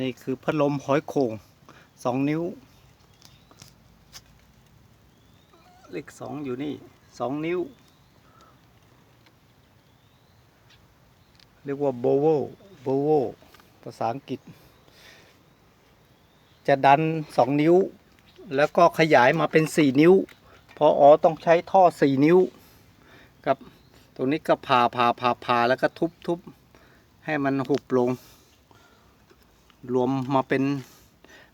นี่คือพัดลมหอยโข่งสองนิ้ว เลขสองอยู่นี่สองนิ้ว เรียกว่าโบโวโบโวภาษาอังกฤษ จะดันสองนิ้ว แล้วก็ขยายมาเป็นสี่นิ้ว เพราะอ๋อต้องใช้ท่อสี่นิ้วครับตรงนี้ก็ผ่าผ่าผ่าผ่าแล้วก็ทุบทุบให้มันหุบลง รวมมาเป็น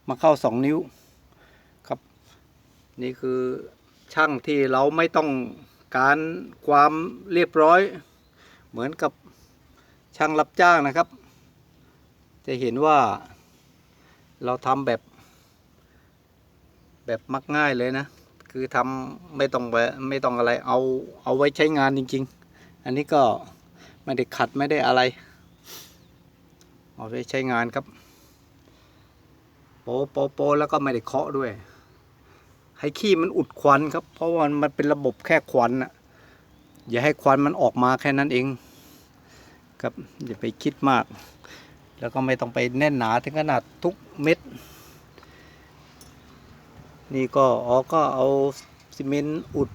มาเข้าสองนิ้วครับ นี่คือช่างที่เราไม่ต้องการความเรียบร้อย เหมือนกับช่างรับจ้างนะครับ จะเห็นว่าเราทำแบบแบบมักง่ายเลยนะ คือทำไม่ต้องไม่ต้องอะไรเอาเอาไว้ใช้งานจริง ๆ อันนี้ก็ไม่ได้ขัดไม่ได้อะไร เอาไว้ใช้งานครับ โปะโปะโปะแล้วก็ไม่ได้เคาะด้วย ให้ขี้มันอุดควันครับ เพราะว่ามันเป็นระบบแค่ควันนะอย่าให้ควันมันออกมาแค่นั้นเองครับอย่าไปคิดมาก แล้วก็ไม่ต้องไปแน่นหนาถึงขนาดทุกเม็ด นี่ก็อ๋อก็เอาซีเมนต์อุด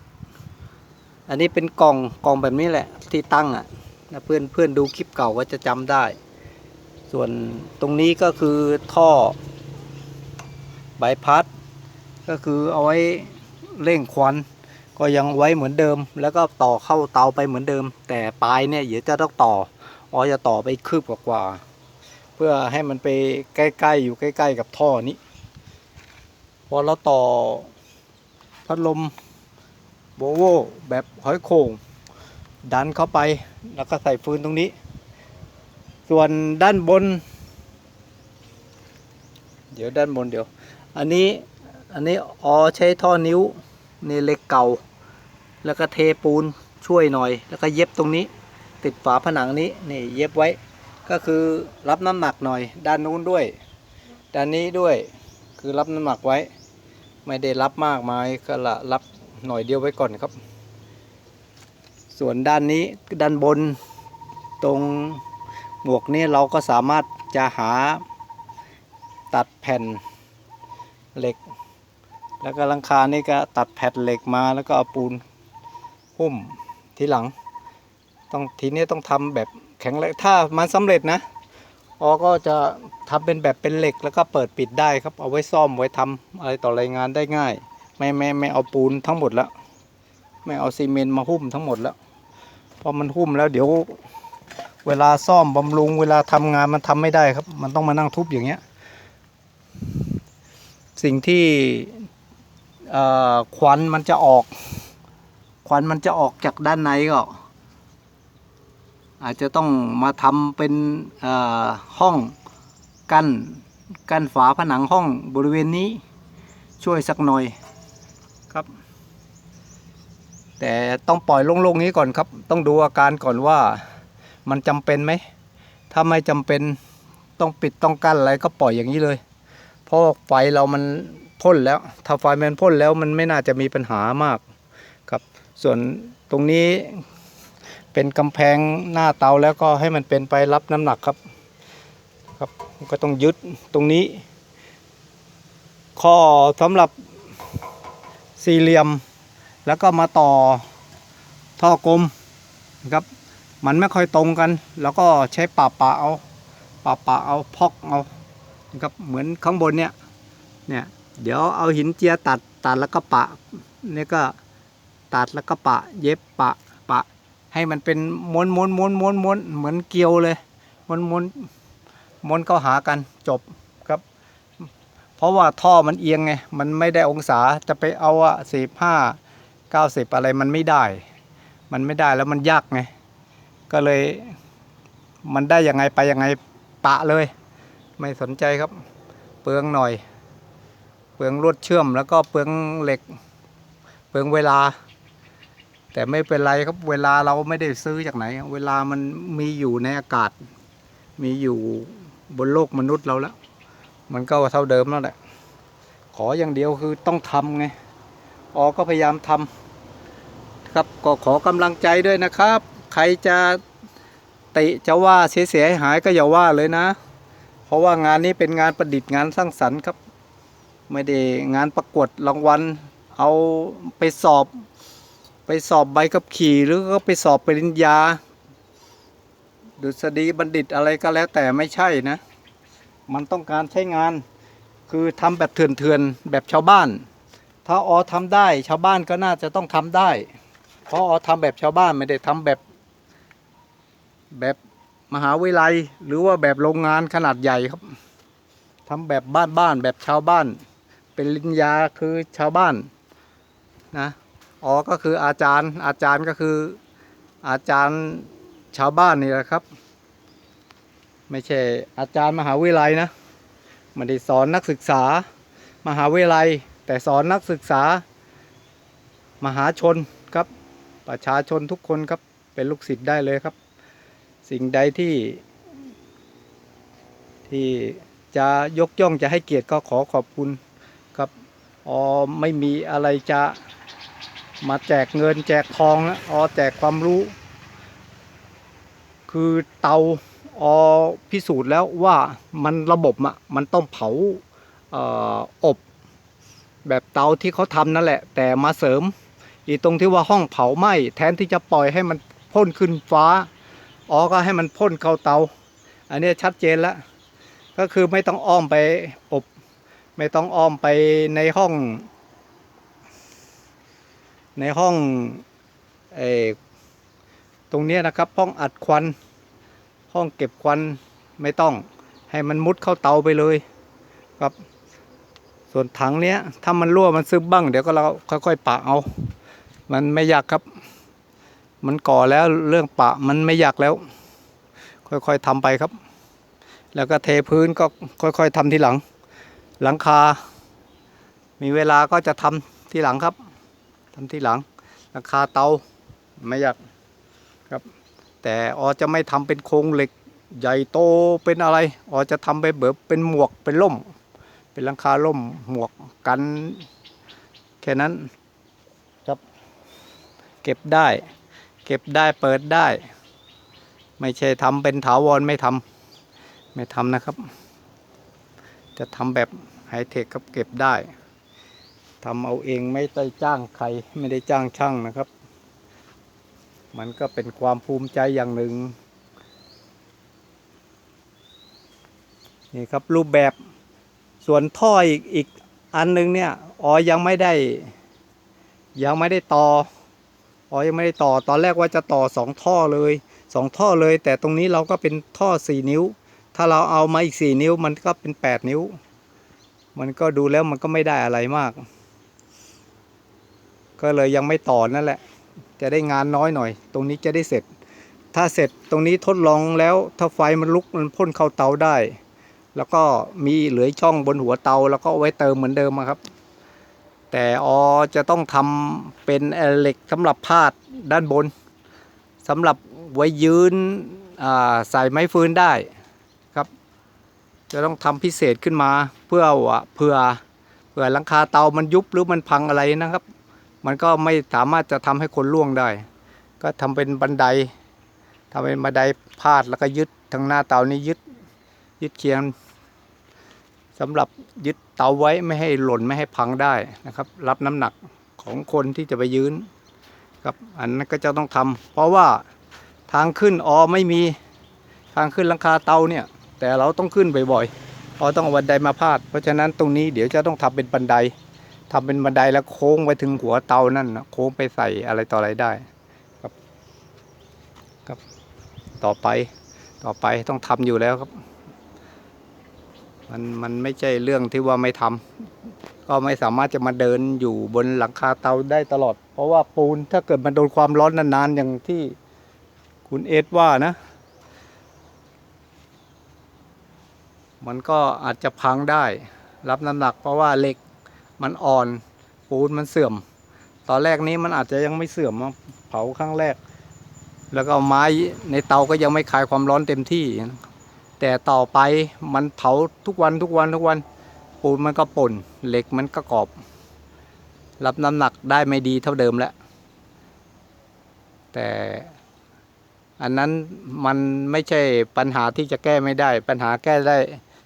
อันนี้เป็นกล่องกล่องแบบนี้แหละ ที่ตั้งอะนะเพื่อนเพื่อนดูคลิปเก่าก็จะจำได้ ส่วนตรงนี้ก็คือท่อ ใบพัด ก็คือเอาไว้เร่งควัน ก็ยังไว้เหมือนเดิม แล้วก็ต่อเข้าเตาไปเหมือนเดิม แต่ปลายเนี่ยเดี๋ยวจะต้องต่ออ๋อจะต่อไปคืบกว่า เพื่อให้มันไปใกล้ๆ อยู่ใกล้ ๆ กับท่อนี้พอเราต่อพัดลมโบโวแบบหอยโข่งดันเข้าไปแล้วก็ใส่ฟืนตรงนี้ ส่วนด้านบน เดี๋ยวด้านบนเดี๋ยว อันนี้อันนี้อ๋อใช้ท่อนิ้วนี่เหล็กเก่า แล้วก็เทปูนช่วยหน่อย แล้วก็เย็บตรงนี้ ติดฝาผนังนี้นี่เย็บไว้ก็คือรับน้ำหนักหน่อย ด้านนู้นด้วย ด้านนี้ด้วยคือรับน้ำหนักไว้ ไม่ได้รับมากมายก็ละรับหน่อยเดียวไว้ก่อนครับ ส่วนด้านนี้ด้านบนตรงหมวกนี้เราก็สามารถจะหาตัดแผ่น เหล็ก แล้วก็หลังคานี่ก็ตัดแผ่นเหล็กมาแล้วก็เอาปูนหุ้มทีหลัง ต้องทีนี้ต้องทำแบบแข็งแรงถ้ามันสำเร็จนะออก็จะทำเป็นแบบเป็นเหล็กแล้วก็เปิดปิดได้ครับ เอาไว้ซ่อมไว้ทำอะไรต่ออะไรงานได้ง่าย ไม่ไม่ไม่เอาปูนทั้งหมดแล้ว ไม่เอาซีเมนต์มาหุ้มทั้งหมดแล้วพราะมันหุ้มแล้วเดี๋ยวเวลาซ่อมบำรุงเวลาทำงานมันทำไม่ได้ครับ มันต้องมานั่งทุบอย่างเงี้ย สิ่งที่ควันมันจะออก ควันมันจะออกจากด้านในก็ อาจจะต้องมาทำเป็นห้องกั้นกั้นฝาผนังห้องบริเวณนี้ช่วยสักหน่อยครับ แต่ต้องปล่อยโล่งๆนี้ก่อนครับ ต้องดูอาการก่อนว่ามันจำเป็นไหม ถ้าไม่จำเป็นต้องปิดต้องกั้นอะไรก็ปล่อยอย่างนี้เลย เพราะไฟเรามันพ่นแล้ว ถ้าไฟมันพ่นแล้วมันไม่น่าจะมีปัญหามากครับ ส่วนตรงนี้เป็นกำแพงหน้าเตาแล้วก็ให้มันเป็นไปรับน้ำหนักครับครับ ก็ต้องยึดตรงนี้ ข้อสำหรับสี่เหลี่ยม แล้วก็มาต่อท่อกลมนะครับ มันไม่ค่อยตรงกัน แล้วก็ใช้ปะปะเอาปะปะเอาพอกเอา นะครับเหมือนข้างบนเนี่ยเนี่ยเดี๋ยวเอาหินเจียตัดตัดแล้วก็ปะนี่ก็ตัดแล้วก็ปะ เย็บปะปะ ให้มันเป็นม้วนม้วนม้วนม้วนม้วนเหมือนเกลียวเลยม้วนม้วนม้วนเข้าหากันจบครับ เพราะว่าท่อมันเอียงไงมันไม่ได้องศาจะไปเอาอะสิบห้าเก้าสิบอะไรมันไม่ได้ มันไม่ได้แล้วมันยากไงก็เลยมันได้ยังไงไปยังไงปะเลย ไม่สนใจครับ เปลืองหน่อย เปลืองลวดเชื่อมแล้วก็เปลืองเหล็ก เปลืองเวลา แต่ไม่เป็นไรครับเวลาเราไม่ได้ซื้อจากไหน เวลามันมีอยู่ในอากาศ มีอยู่บนโลกมนุษย์เราแล้ว มันก็เท่าเดิมแล้วแหละขออย่างเดียวคือต้องทำไงออก็พยายามทำครับก็ขอกำลังใจด้วยนะครับ ใครจะติจะว่าเสียหายก็อย่าว่าเลยนะ เพราะว่างานนี้เป็นงานประดิษฐ์งานสร้างสรรค์ครับ ไม่ได้งานประกวดรางวัล เอาไปสอบ ไปสอบใบขับขี่หรือก็ไปสอบปริญญาดุษฎีบัณฑิตอะไรก็แล้วแต่ไม่ใช่นะ มันต้องการใช้งาน คือทำแบบเถื่อนๆแบบชาวบ้าน ถ้าออทำได้ชาวบ้านก็น่าจะต้องทำได้ เพราะออทำแบบชาวบ้านไม่ได้ทำแบบแบบ มหาวิทยาลัยหรือว่าแบบโรงงานขนาดใหญ่ครับทำแบบบ้านๆแบบชาวบ้าน เป็นลิญญาคือชาวบ้านนะอ๋อก็คืออาจารย์อาจารย์ก็คืออาจารย์ชาวบ้านนี่แหละครับ ไม่ใช่อาจารย์มหาวิทยาลัยนะไม่ได้สอนนักศึกษามหาวิทยาลัยแต่สอนนักศึกษามหาชนครับประชาชนทุกคนครับเป็นลูกศิษย์ได้เลยครับ สิ่งใดที่ที่จะยกย่องจะให้เกียรติก็ขอขอบคุณครับอ๋อไม่มีอะไรจะมาแจกเงินแจกทองนะอ๋อแจกความรู้ คือเตาออพิสูจน์แล้วว่ามันระบบอะมันต้องเผาอออบ แบบเตาที่เขาทำนั่นแหละ แต่มาเสริม อีตรงที่ว่าห้องเผาไหม้แทนที่จะปล่อยให้มันพ่นขึ้นฟ้า อ๋อก็ให้มันพ่นเข้าเตา อันนี้ชัดเจนแล้ว ก็คือไม่ต้องอ้อมไปอบ ไม่ต้องอ้อมไปในห้อง ในห้องเอตรงนี้นะครับห้องอัดควัน ห้องเก็บควันไม่ต้องให้มันมุดเข้าเตาไปเลยครับ ส่วนถังเนี้ยถ้ามันรั่วมันซึมบ้าง เดี๋ยวก็เราค่อยๆปะเอา มันไม่ยากครับ มันก่อแล้วเรื่องปะมันไม่อยากแล้ว ค่อยๆทำไปครับ แล้วก็เทพื้นก็ค่อยๆทำทีหลัง หลังคา มีเวลาก็จะทำทีหลังครับทำทีหลัง หลังคาเตาไม่อยากครับ แต่ออจะไม่ทำเป็นโครงเหล็กใหญ่โตเป็นอะไรออจะทำไปแบบเป็นหมวกเป็นล่ม เป็นหลังคาล่มหมวกกันแค่นั้นครับ เก็บได้ เก็บได้เปิดได้ ไม่ใช่ทำเป็นถาวรไม่ทำไม่ทำนะครับ จะทำแบบไฮเทคครับเก็บได้ทำเอาเองไม่ได้จ้างใครไม่ได้จ้างช่างนะครับ มันก็เป็นความภูมิใจอย่างหนึ่ง นี่ครับรูปแบบส่วนท่ออีกอีกอันหนึงเนี่ยอ๋อยังไม่ได้ ยังไม่ได้ต่อ อ๋อยังไม่ได้ต่อตอนแรกว่าจะต่อสองท่อเลยสองท่อเลย แต่ตรงนี้เราก็เป็นท่อสี่นิ้ว ถ้าเราเอามาอีกสี่นิ้วมันก็เป็นแปดนิ้ว มันก็ดูแล้วมันก็ไม่ได้อะไรมาก ก็เลยยังไม่ต่อนั่นแหละ จะได้งานน้อยหน่อย ตรงนี้จะได้เสร็จ ถ้าเสร็จตรงนี้ทดลองแล้วถ้าไฟมันลุกมันพ่นเข้าเตาได้ แล้วก็มีเหลือช่องบนหัวเตาแล้วก็เอาไว้เติมเหมือนเดิมครับ แต่ออจะต้องทำเป็นเหล็กสำหรับพาดด้านบนสำหรับไว้ยืนใส่ไม้ฟืนได้ครับ จะต้องทำพิเศษขึ้นมาเพื่อเพื่อเพื่อหลังคาเตามันยุบหรือมันพังอะไรนะครับ มันก็ไม่สามารถจะทำให้คนล่วงได้ ก็ทำเป็นบันไดทำเป็นบันไดพาดแล้วก็ยึดทางหน้าเตานี้ยึดยึดเคียง สำหรับยึดเตาไว้ไม่ให้หล่นไม่ให้พังได้นะครับ รับน้ำหนักของคนที่จะไปยืนครับอันนั้นก็จะต้องทำเพราะว่าทางขึ้นออไม่มีทางขึ้นหลังคาเตาเนี่ย แต่เราต้องขึ้นบ่อยๆออต้องเอาบันไดมาพาด เพราะฉะนั้นตรงนี้เดี๋ยวจะต้องทำเป็นบันไดทำเป็นบันไดแล้วโค้งไปถึงหัวเตานั่นนะโค้งไปใส่อะไรต่ออะไรได้ครับครับ ต่อไปต่อไปต้องทำอยู่แล้วครับ มันมันไม่ใช่เรื่องที่ว่าไม่ทำก็ไม่สามารถจะมาเดินอยู่บนหลังคาเตาได้ตลอด เพราะว่าปูนถ้าเกิดมันโดนความร้อนนานๆอย่างที่คุณเอสว่านะ มันก็อาจจะพังได้ รับน้ำหนักเพราะว่าเหล็กมันอ่อนปูนมันเสื่อม ตอนแรกนี้มันอาจจะยังไม่เสื่อมอะเผาครั้งแรก แล้วก็เอาไม้ในเตาก็ยังไม่คลายความร้อนเต็มที่ แต่ต่อไปมันเผาทุกวันทุกวันทุกวันปูนมันก็ป่นเหล็กมันก็กรอบ รับน้ำหนักได้ไม่ดีเท่าเดิมแล้ว แต่อันนั้นมันไม่ใช่ปัญหาที่จะแก้ไม่ได้ ปัญหาแก้ได้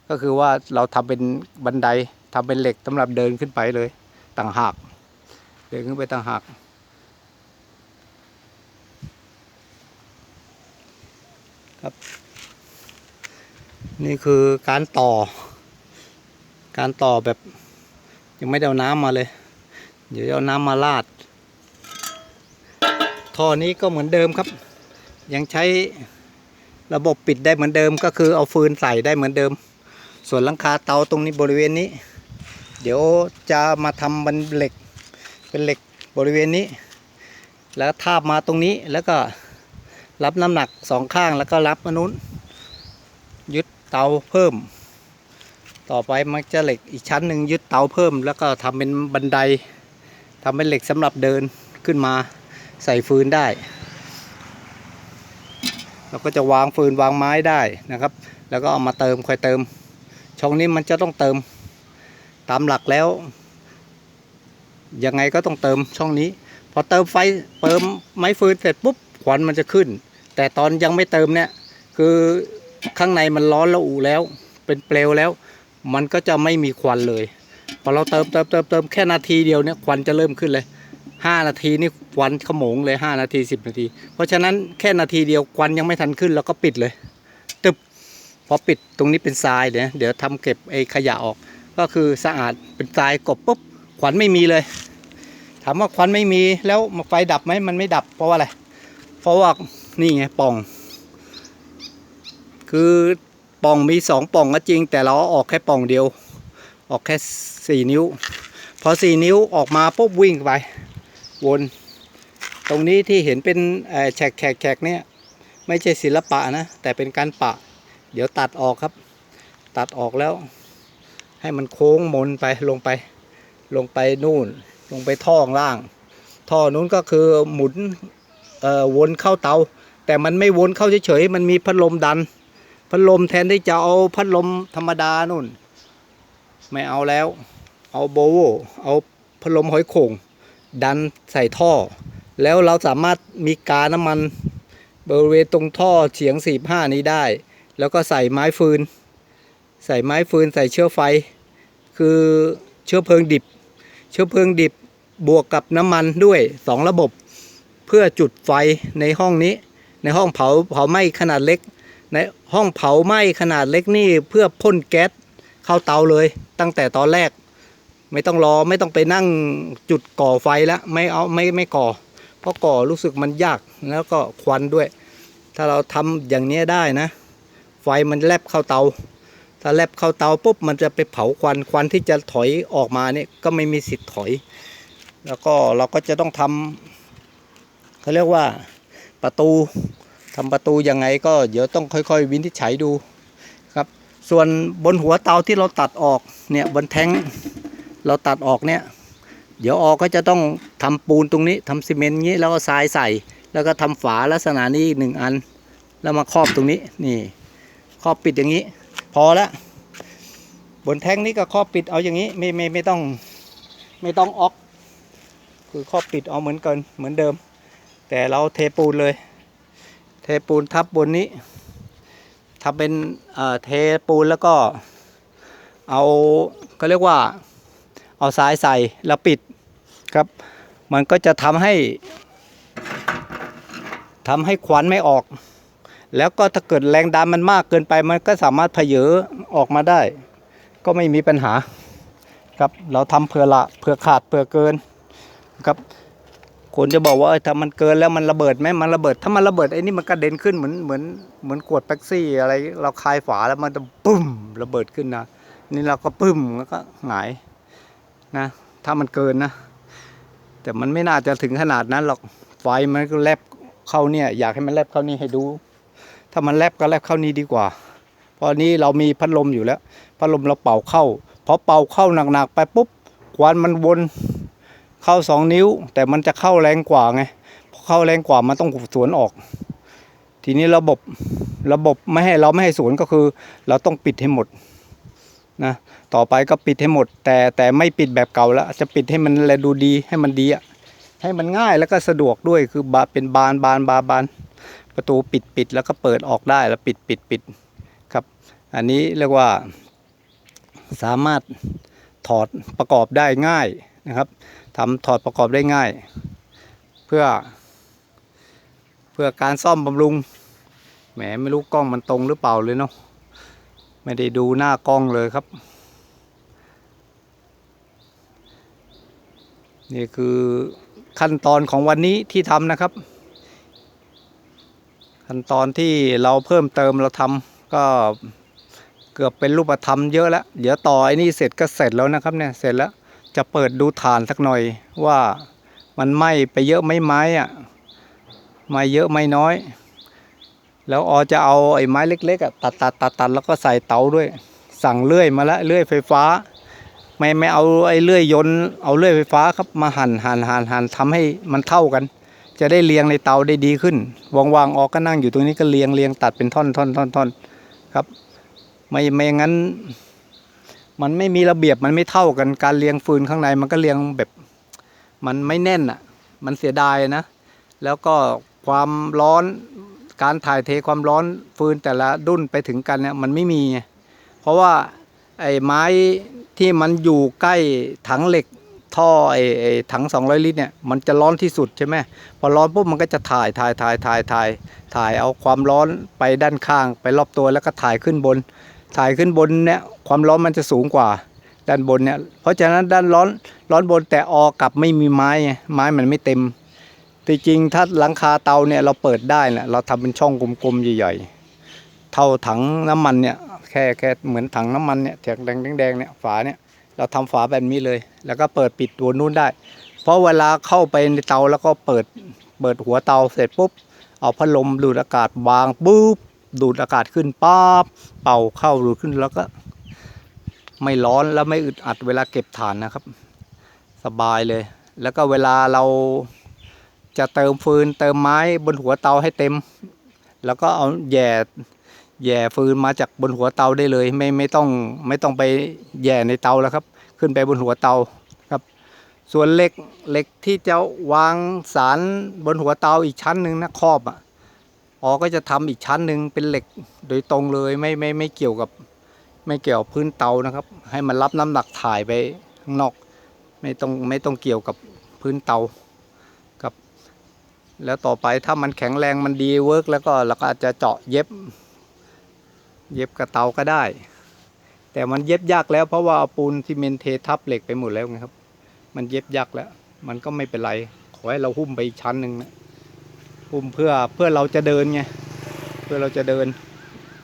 ก็คือว่าเราทำเป็นบันไดทำเป็นเหล็กสำหรับเดินขึ้นไปเลย ต่างหากเดินขึ้นไปต่างหากครับ นี่คือการต่อ การต่อแบบ ยังไม่ได้เอาน้ำมาเลย เดี๋ยวเอาน้ำมาลาด ท่อนี้ก็เหมือนเดิมครับ ยังใช้ระบบปิดได้เหมือนเดิม ก็คือเอาฟืนใส่ได้เหมือนเดิม ส่วนหลังคาเตาตรงนี้บริเวณนี้ เดี๋ยวจะมาทำเป็นเหล็ก เป็นเหล็กบริเวณนี้ แล้วทาบมาตรงนี้แล้วก็รับน้ำหนักสองข้างแล้วก็รับอันนู้นยึด เตาเพิ่ม ต่อไปมันจะเหล็กอีกชั้นหนึ่งยึดเตาเพิ่ม แล้วก็ทำเป็นบันไดทำเป็นเหล็กสำหรับเดินขึ้นมาใส่ฟืนได้เราก็จะวางฟืนวางไม้ได้นะครับ แล้วก็เอามาเติมค่อยเติม ช่องนี้มันจะต้องเติม ตามหลักแล้ว ยังไงก็ต้องเติมช่องนี้ พอเติมไฟเติมไม้ฟืนเสร็จปุ๊บควันมันจะขึ้น แต่ตอนยังไม่เติมเนี่ยคือ ข้างในมันร้อนระอุแล้ว เป็นเปลวแล้ว มันก็จะไม่มีควันเลย พอเราเติมเติมเติมเติมแค่นาทีเดียวเนี่ยควันจะเริ่มขึ้นเลยห้านาทีนี่ควันขโมงเลยห้านาทีสิบนาที เพราะฉะนั้นแค่นาทีเดียวควันยังไม่ทันขึ้นเราก็ปิดเลยตึบพอปิดตรงนี้เป็นทรายเดี๋ยวเดี๋ยวทำเก็บไอ้ขยะออก ก็คือสะอาดเป็นทรายกบปุ๊บควันไม่มีเลย ถามว่าควันไม่มีแล้วไฟดับไหมมันไม่ดับเพราะว่าอะไร เพราะว่านี่ไงป่อง คือป่องมีสองป่องก็จริง แต่เราออกแค่ป่องเดียว ออกแค่สี่นิ้ว พอสี่นิ้วออกมาปุ๊บวิ่งไป วน ตรงนี้ที่เห็นเป็นแฉกแฉกแฉกเนี่ยไม่ใช่ศิลปะนะ แต่เป็นการปะ เดี๋ยวตัดออกครับ ตัดออกแล้ว ให้มันโค้งมนไปลงไป ลงไปนู่น ลงไปท่อล่าง ท่อนู้นก็คือหมุนวนเข้าเตา แต่มันไม่วนเข้าเฉยๆมันมีพัดลมดัน พัดลมแทนที่จะเอาพัดลมธรรมดานู่น ไม่เอาแล้ว เอาโบโวเอาพัดลมหอยโข่งดันใส่ท่อ แล้วเราสามารถมีกาน้ำมันบริเวณตรงท่อเฉียง 45 นี้ได้ แล้วก็ใส่ไม้ฟืน ใส่ไม้ฟืนใส่เชื้อไฟ คือเชื้อเพลิงดิบ เชื้อเพลิงดิบบวกกับน้ำมันด้วยสองระบบ เพื่อจุดไฟในห้องนี้ ในห้องเผาเผาไหม้ขนาดเล็ก ในห้องเผาไหม้ขนาดเล็กนี่เพื่อพ่นแก๊สเข้าเตาเลย ตั้งแต่ตอนแรก ไม่ต้องรอไม่ต้องไปนั่งจุดก่อไฟแล้วไม่เอาไม่ไม่ก่อ เพราะก่อรู้สึกมันยากแล้วก็ควันด้วย ถ้าเราทำอย่างนี้ได้นะ ไฟมันแลบเข้าเตา ถ้าแลบเข้าเตาปุ๊บมันจะไปเผาควันควันที่จะถอยออกมาเนี่ยก็ไม่มีสิทธิ์ถอย แล้วก็เราก็จะต้องทำเขาเรียกว่าประตู ทำประตูยังไงก็เดี๋ยวต้องค่อย ๆ วินิจฉัยดูครับ ส่วนบนหัวเตาที่เราตัดออกเนี่ยบนแท้งเราตัดออกเนี่ยเดี๋ยวออกก็จะต้องทำปูนตรงนี้ทำซีเมนต์งี้แล้วก็ทรายใส่ แล้วก็ทำฝาลักษณะนี้อีกหนึ่งอัน แล้วมาครอบตรงนี้นี่ครอบปิดอย่างนี้ พอละบนแท้งนี้ก็ครอบปิดเอาอย่างนี้ไม่ไม่ไม่ต้องไม่ต้องออก คือครอบปิดเอาเหมือนกันเหมือนเดิม แต่เราเทปูนเลย ปูนทับบนนี้ทำเป็นเอ่อเทปูนแล้วก็เอาก็เรียกว่าเอาทรายใส่แล้วปิดครับ มันก็จะทำให้ทำให้ควันไม่ออก แล้วก็ถ้าเกิดแรงดันมันมากเกินไป มันก็สามารถเพเยอออกมาได้ ก็ไม่มีปัญหาครับเราทำเผื่อละเผื่อขาดเผื่อเกินครับ คนจะบอกว่าเอ้ยถ้ามันเกินแล้วมันระเบิดไหมมันระเบิด ถ้ามันระเบิดไอ้นี่มันกระเด็นขึ้นเหมือนเหมือนเหมือนขวดแป๊กซี่อะไรเราคลายฝาแล้วมันจะปุ้มระเบิดขึ้นนะนี่เราก็ปึ้มแล้วก็หงายนะ ถ้ามันเกินนะ แต่มันไม่น่าจะถึงขนาดนั้นหรอกไฟมันก็แลบเข้าเนี่ย อยากให้มันแลบเข้านี่ให้ดู ถ้ามันแลบก็แลบเข้านี่ดีกว่า เพราะนี้เรามีพัดลมอยู่แล้ว พัดลมเราเป่าเข้าพอเป่าเข้าหนักๆไปปุ๊บควันมันวน เข้าสองนิ้ว แต่มันจะเข้าแรงกว่าไงพอเข้าแรงกว่ามันต้องสวนออก ทีนี้ระบบระบบไม่ให้เราไม่ให้สวนก็คือ เราต้องปิดให้หมดนะต่อไปก็ปิดให้หมด แต่แต่ไม่ปิดแบบเก่าแล้วจะปิดให้มันแลดูดีให้มันดีอะให้มันง่ายแล้วก็สะดวกด้วยคือบาเป็นบานบานบานบานประตูปิดปิดแล้วก็เปิดออกได้แล้วปิดปิดปิดครับ อันนี้เรียกว่าสามารถถอดประกอบได้ง่ายนะครับ ทำถอดประกอบได้ง่าย เพื่อ เพื่อการซ่อมบำรุงแหมไม่รู้กล้องมันตรงหรือเปล่าเลยเนาะไม่ได้ดูหน้ากล้องเลยครับ นี่คือขั้นตอนของวันนี้ที่ทำนะครับ ขั้นตอนที่เราเพิ่มเติมเราทำก็เกือบเป็นรูปธรรมเยอะแล้ว เดี๋ยวต่อไอ้นี่เสร็จก็เสร็จแล้วนะครับเนี่ยเสร็จแล้ว จะเปิดดูฐานสักหน่อยว่ามันไหม้ไปเยอะไหม่ไม้อะไหม้เยอะไหม่น้อย แล้วออจะเอาไอ้ไม้เล็กๆอะตัดตัดตัดตัดแล้วก็ใส่เตาด้วย สั่งเลื่อยมาล้วเลื่อยไฟฟ้า ไม่ไม่เอาไอ้เลื่อยยนต์เอาเลื่อยไฟฟ้าครับมาหั่นหั่นหั่นหั่นทำให้มันเท่ากัน จะได้เรียงในเตาได้ดีขึ้นวางๆออกก็นั่งอยู่ตรงนี้ก็เรียงเรียงตัดเป็นท่อนท่อนท่อนท่อนครับ ไม่ไม่งั้น มันไม่มีระเบียบมันไม่เท่ากันการเรียงฟืนข้างในมันก็เรียงแบบมันไม่แน่นอะ มันเสียดายนะ แล้วก็ความร้อนการถ่ายเทความร้อนฟืนแต่ละดุ้นไปถึงกันเนี่ยมันไม่มี เพราะว่าไอ้ไม้ที่มันอยู่ใกล้ถังเหล็กท่อไอ้ไอ้ถัง 200 ลิตรเนี่ยมันจะร้อนที่สุดใช่ไหมพอร้อนปุ๊บมันก็จะถ่ายถ่ายถ่ายถ่ายถ่ายถ่ายเอาความร้อนไปด้านข้างไปรอบตัวแล้วก็ถ่ายขึ้นบน ถ่ายขึ้นบนเนี่ยความร้อนมันจะสูงกว่า ด้านบนเนี่ยเพราะฉะนั้นด้านร้อนร้อนบนแต่ออกลับไม่มีไม้ไงไม้มันไม่เต็มที่จริงถ้าหลังคาเตาเนี่ยเราเปิดได้นะเราทำเป็นช่องกลมๆใหญ่ๆเท่าถังน้ำมันเนี่ยแค่แค่เหมือนถังน้ำมันเนี่ยแถกแดงแดงๆเนี่ยฝาเนี่ยเราทำฝาแบบนี้เลย แล้วก็เปิดปิดตัวนู้นได้ เพราะเวลาเข้าไปในเตาแล้วก็เปิดเปิดหัวเตาเสร็จปุ๊บเอาพัดลมดูดอากาศวางปุ๊บ ดูดอากาศขึ้นปั๊บเป่าเข้าดูดขึ้นแล้วก็ ไม่ร้อนแล้วไม่อึดอัดเวลาเก็บถ่านนะครับ สบายเลย แล้วก็เวลาเราจะเติมฟืนเติมไม้บนหัวเตาให้เต็ม แล้วก็เอาแย่แย่ฟืนมาจากบนหัวเตาได้เลย ไม่ไม่ต้องไม่ต้องไปแย่ในเตาแล้วครับ ขึ้นไปบนหัวเตาครับ ส่วนเหล็กเหล็กที่จะวางสารบนหัวเตาอีกชั้นหนึ่งนะครอบอะ อ๋อก็จะทำอีกชั้นหนึ่งเป็นเหล็กโดยตรงเลยไม่ไม่ไม่เกี่ยวกับไม่เกี่ยวกับพื้นเตานะครับ ให้มันรับน้ำหนักถ่ายไปข้างนอก ไม่ต้องไม่ต้องเกี่ยวกับพื้นเตาครับ แล้วต่อไปถ้ามันแข็งแรงมันดีเวิร์กแล้วก็เราก็อาจจะเจาะเย็บ เย็บกับเตาก็ได้ แต่มันเย็บยากแล้วเพราะว่าปูนซีเมนต์เททับเหล็กไปหมดแล้วไงครับ มันเย็บยากแล้ว มันก็ไม่เป็นไรขอให้เราหุ้มไปอีกชั้นหนึ่งนะ หุ้มเพื่อเพื่อเราจะเดินไงเพื่อเราจะเดิน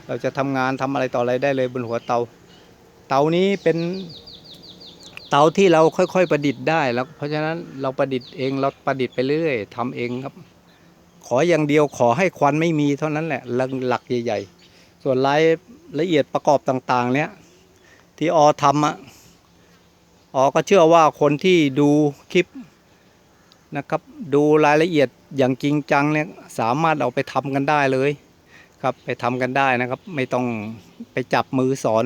เราจะทำงานทำอะไรต่ออะไรได้เลยบนหัวเตา เตานี้เป็นเตาที่เราค่อยๆประดิษฐ์ได้แล้วเพราะฉะนั้นเราประดิษฐ์เองเราประดิษฐ์ไปเรื่อยๆทำเองครับ ขออย่างเดียวขอให้ควันไม่มีเท่านั้นแหละหลักหลักใหญ่ๆ ส่วนรายละเอียดประกอบต่างๆ เนี้ยที่อทำอะอก็เชื่อว่าคนที่ดูคลิป นะครับ ดูรายละเอียดอย่างจริงจังเนี่ยสามารถเอาไปทำกันได้เลยครับไปทำกันได้นะครับ ไม่ต้องไปจับมือสอน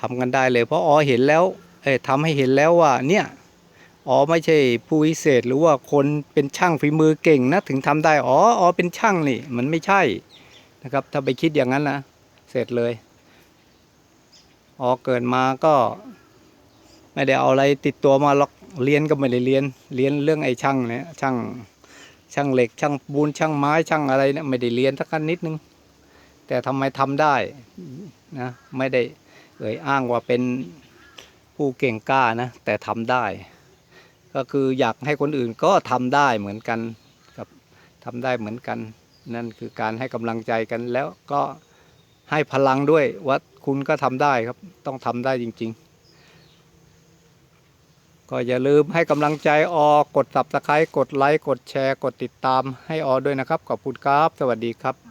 ทำกันได้เลย เพราะอ๋อเห็นแล้วเอ้ทำให้เห็นแล้วว่าเนี่ยอ๋อไม่ใช่ผู้วิเศษหรือว่าคนเป็นช่างฝีมือเก่งนะถึงทำได้อ๋ออ๋อเป็นช่างนี่มันไม่ใช่นะครับ ถ้าไปคิดอย่างนั้นนะเสร็จเลยอ๋อเกิดมาก็ไม่ได้เอาอะไรติดตัวมาหรอก เรียนก็ไม่ได้เรียน เรียนเรื่องไอ้ช่างเนี่ยช่างช่างเหล็ก ช่างปูนช่างไม้ช่างอะไรเนี่ยไม่ได้เรียนสักนิดนึง แต่ทำไมทำได้นะไม่ได้เอ่ยอ้างว่าเป็นผู้เก่งกล้านะแต่ทำได้ ก็คืออยากให้คนอื่นก็ทำได้เหมือนกันครับทำได้เหมือนกัน นั่นคือการให้กำลังใจกันแล้วก็ให้พลังด้วยว่าคุณก็ทำได้ครับต้องทำได้จริง ๆ ก็อย่าลืมให้กำลังใจออกด subscribe กดไลค์กดแชร์ กดติดตามให้ออด้วยนะครับขอบคุณครับ สวัสดีครับ